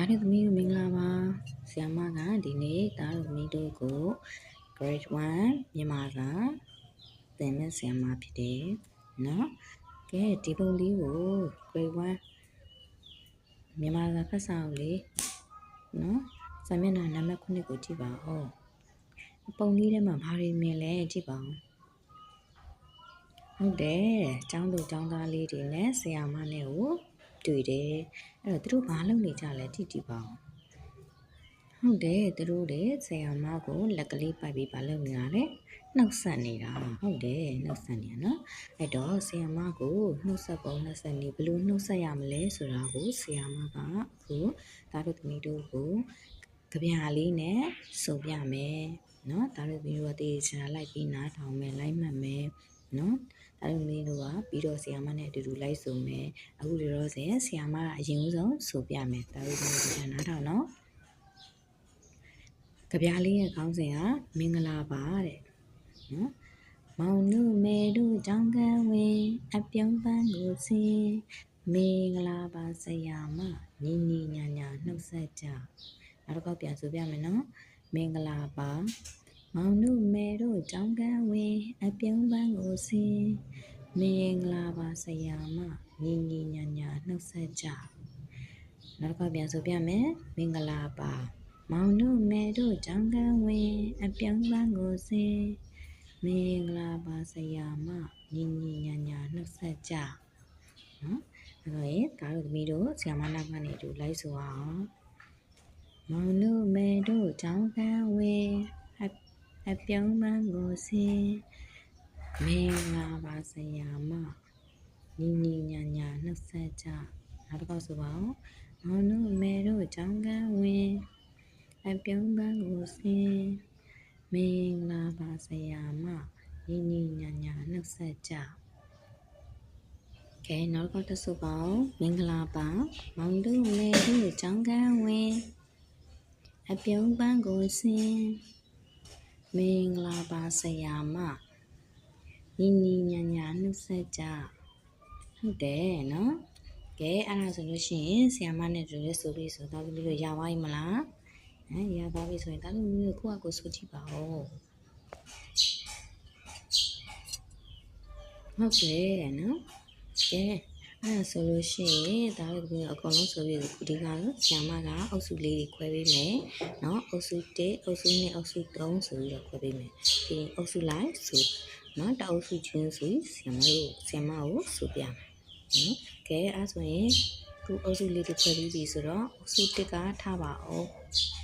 ဒါတို့သမီးတို့မင်္ဂလာပါဆရာမကဒီနေ့ဒါတို့သမီးတို့ကို grade 1မြန်မာစာသင်မဲ့ဆရာမဖြစ်တယ်နော်ကဲဒီပုံလေးကို grade 1မြန်မာစာဖတ်စာအုပ်လေးနော်စာမျက်နှာနံပါတ်9ကိုကြည့်ပါဦးပုံလေးထဲမှာဘာတွေမြင်လဲကြည့်ပါဦးဟုတ်တယ်ចောင်းသူចောင်းသားလေးတွေနဲ့ဆရာမနဲ့ကို တွေ့တယ်အဲ့တော့သူတို့ဘာလုပ်နေကြလဲကြည့်ကြည့်ပါဦးဟုတ်တယ်သူတို့တွေဆရာမကိုလက်ကလေးပိုက်ပြီးဘာလုပ်နေတာလဲနှုတ်ဆက်နေတာဟုတ်တယ်နှုတ်ဆက်နေတာနော်အဲ့တော့ဆရာမကိုနှုတ်ဆက်ပုံနှုတ်ဆက်နေဘယ်လိုနှုတ်ဆက်ရမလဲဆိုတာကိုဆရာမကအခုဒါတို့သမီးတို့ကိုကြပြာလေးနဲ့ဆိုပြမယ်နော်ဒါတို့သမီးတို့ကတေချာလိုက်ပြီးနားထောင်မယ်လိုက်မှတ်မယ်နော် ဒါတို့သမီးတို့ကပြီးတော့ဆရာမနဲ့အတူတူလိုက်ဆိုမယ်အခုဒီတော့ဆရာဆရာမကအရင်ဆုံးဆိုပြမယ်ဒါတို့သမီးတို့ကနားထောင်နော်ကြပြာလေးရဲ့ခေါင်းစဉ်ကမင်္ဂလာပါတဲ့နော်မောင်တို့မေတို့ကြောင့်ကံဝင်အပြုံးပန်းကိုစင်မင်္ဂလာပါဆရာမညီညီညာညာနှုတ်ဆက်ကြနောက်တစ်ခေါက်ပြန်ဆိုပြမယ်နော်မင်္ဂလာပါ မောင်တို့မေတို့ကြောင့်ကံဝင်အပြုံးပန်းကိုစင်မင်္ဂလာပါဆရာမညီညီညာညာနှုတ်ဆက်ကြနောက်တစ်ခေါက်ပြန်ဆိုပြမယ်မင်္ဂလာပါမောင်တို့မဲတို့ကြောင့်ကံဝင်အပြောင်းပန်းကိုစင်မင်္ဂလာပါဆရာမညီညီညာညာနှုတ်ဆက်ကြနော်အဲ့တော့ရေဒါတို့သမီးတို့ဆရာမနောက်ကနေတူလိုက်ဆိုအောင်မောင်တို့မဲတို့ကြောင့်ကံဝင် အအပြောင်းပန်းကိုစင်မင်္ဂလာပါဆရာမညီညီညာညာနှုတ်ဆက်ကြနောက်တစ်ခေါက်ဆိုပါအောင်မောင်တို့မဲတို့ကြောင့်ကံဝင်အပြုံးပန်းကိုစင်မင်္ဂလာပါဆရာမညီညီညာညာနှုတ်ဆက်ကြကဲနောက်တစ်ခေါက်တစ်စုပါဦးမင်္ဂလာပါမောင်တို့မေတို့ចောင်းကန်းဝင်အပြုံးပန်းကိုစင် မင်္ဂလာပါဆရာမညီညီညာညာနှုတ်ဆက်ကြဟုတ်တယ်နော်ကဲအဲ့ဒါဆိုလို့ရှိရင်ဆရာမနဲ့တူလေးဆိုပြီးဆိုတော့ဒီလိုရပါ යි မလားဟမ်ရသွားပြီဆိုရင်ဒါလိုမျိုးကိုယ့်အကိုဆိုကြည့်ပါဦးဟုတ်တယ်နော်ကဲ အဲ့ဒါဆိုလို့ရှိရင်ဒါတို့ကအကုန်လုံးဆိုပြီးဒီကတော့ဆ iam မကအုပ်စုလေးတွေခွဲပေးမယ်နော်အုပ်စု1အုပ်စု2အုပ်စု3ဆိုပြီးတော့ခွဲပေးမယ်ပြီးရင်အုပ်စုလိုက်ဆိုနော်တအုပ်စုချင်းဆိုဆ iam မတို့ဆ iam မကိုဆိုပြမယ်နော်ကဲအဲ့ဆိုရင်ခုအုပ်စုလေးတွေခွဲပြီးပြီဆိုတော့အုပ်စု1ကထားပါအောင်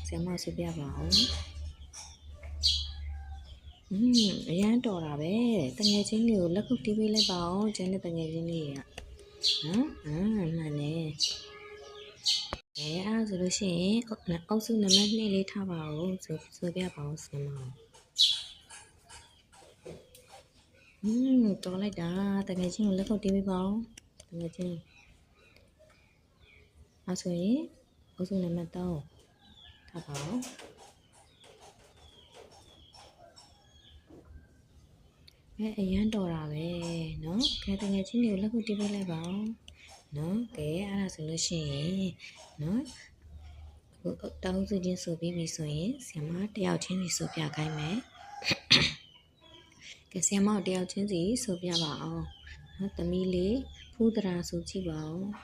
ဆရာမဆိုပြပါအောင်อืมအရန်တော်တာပဲတငယ်ချင်းလေးကိုလက်ခုပ်တီးပေးလိုက်ပါအောင်ကျန်တဲ့တငယ်ချင်းလေးတွေက ဟမ်ဟမ်မှန်တယ်အဲအဲ့ဒါဆိုလို့ရှိရင်အုပ်စုနံပါတ်2လေးထားပါဦးဆိုဆိုပြပါအောင်ဆရာမอืมတော်လိုက်တာတကယ်ချင်းကိုလက်ခုပ်တီးပေးပါအောင်တကယ်ချင်းအဲ့ဆိုရင်အုပ်စုနံပါတ်3ထားပါဦး ။အဲအရန်တော်တာပဲနော်။ကဲတကယ်ချင်းတွေကိုလက်ခုတီးပေးလိုက်ပါဦး။နော်။ကဲအဲ့ဒါဆိုလို့ရှိရင်နော်။အခုတောင်းစုချင်းဆိုပြီးပြီဆိုရင်ဆီမတယောက်ချင်းစီဆိုပြခိုင်းမယ်။ကဲဆီမတယောက်ချင်းစီဆိုပြပါအောင်။နော်သမီးလေးဖူးတရာဆိုကြည့်ပါဦး။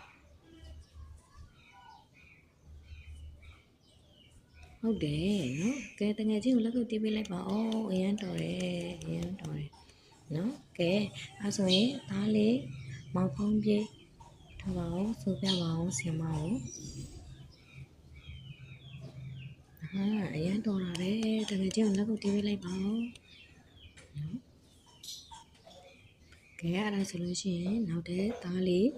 ဟုတ်တယ်နော်ကဲတငယ်ချင်းကိုလက်ကုပ်တီးပေးလိုက်ပါအော်အရန်တော်တယ်အရန်တော်တယ် နော်ကဲအဲဆိုရင်ဒါလေးမောင်ဖုံးပြေးထားပါဦးဆိုပြပါအောင်ဆီမအောင်ဟာအရန်တော်တာပဲတကယ်ချင်းကိုလက်ခုပ်တီးပေးလိုက်ပါဦးနော်ကဲအဲ့ဒါဆိုလို့ရှိရင်နောက်တဲ့သားလေး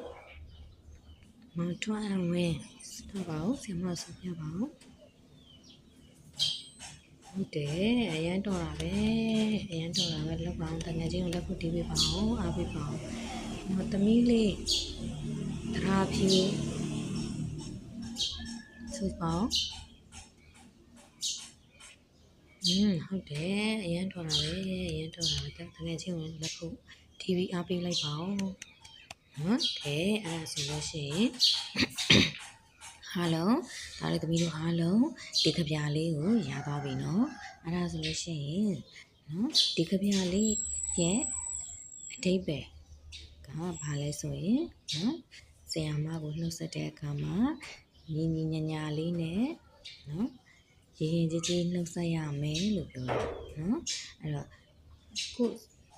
မောင်ထွန်းအောင်ဝင်ထားပါဦးဆီမဆိုပြပါဦး ဟုတ်တယ်အရန်တော်တာပဲအရန်တော်တာပဲလောက်ပါအောင်တငယ်ချင်းကိုလက်ခုပ်တီးပေးပါအောင်အားပေးပါအောင်ဟောသမီးလေးတရာဖြူဆိုပါအောင်อืมဟုတ်တယ်အရန်တော်တာပဲအရန်တော်တာပဲတငယ်ချင်းကိုလက်ခုပ် TV အားပေးလိုက်ပါအောင်နော်ကဲအဲ့ဒါဆိုလို့ရှိရင် အားလုံးဒါလည်းသမီးတို့အားလုံးဒီကဗျာလေးကိုရသွားပြီနော်အဲ့ဒါဆိုလို့ရှိရင်နော်ဒီကဗျာလေးရဲ့အဓိပ္ပာယ်ကဘာလဲဆိုရင်နော်ဆရာမကိုနှုတ်ဆက်တဲ့အခါမှာညီညီညာညာလေးနဲ့နော်ရရင်ကြီးကြီးနှုတ်ဆက်ရမယ်လို့ပြောတယ်နော်အဲ့တော့ခု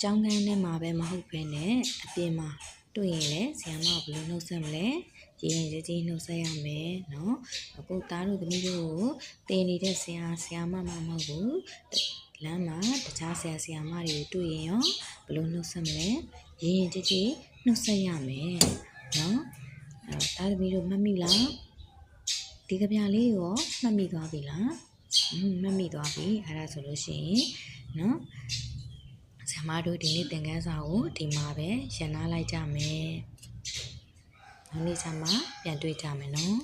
ကျောင်းကန်းထဲမှာပဲမဟုတ်ဘဲနဲ့အပြင်မှာ တွေ့ရင်လည်းဆရာမကဘယ်လိုနှုတ်ဆက်မလဲရင်းရင်းကြီးနှုတ်ဆက်ရမယ်နော်အခုသားတို့သမီးတို့ကိုသင်နေတဲ့ဆရာဆရာမမမဟုတ်ဘူးလမ်းမှာတခြားဆရာဆရာမတွေကိုတွေ့ရင်ရောဘယ်လိုနှုတ်ဆက်မလဲရင်းရင်းကြီးကြီးနှုတ်ဆက်ရမယ်နော်အဲသားသမီးတို့မှတ်မိလားဒီကြပြလေးရောမှတ်မိသွားပြီလားမှတ်မိသွားပြီအဲ့ဒါဆိုလို့ရှိရင်နော် ဆရာမတို့ဒီနေ့သင်ခန်းစာကိုဒီမှာပဲရန်နာလိုက်ကြမယ်နောက်နေ့ကျမှပြန်တွေ့ကြမယ်နော်